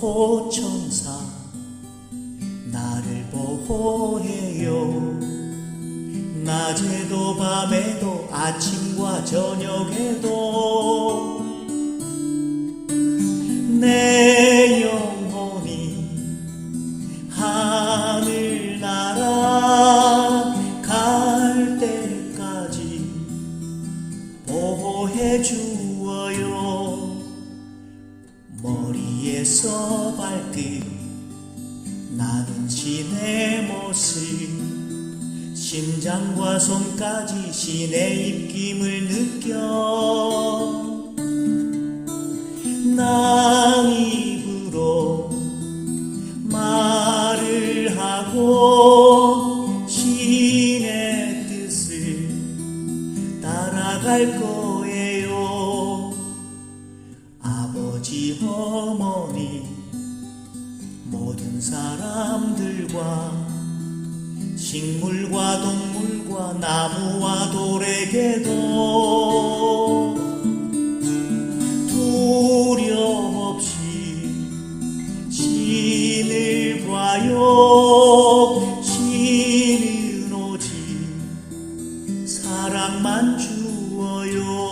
보호천사 나를 보호해요. 낮에도 밤에도 아침과 저녁에도 내 영혼이 하늘 날아갈 때까지 보호해 주 머리에서 발끝 나는 신의 모습. 심장과 손까지 신의 입김을 느껴. 난 입으로 말을 하고 신의 뜻을 따라갈 거 아버지 어머니 모든 사람들과 식물과 동물과 나무와 돌에게도 두려움 없이 신을 봐요. 신은 오지 사랑만 주어요.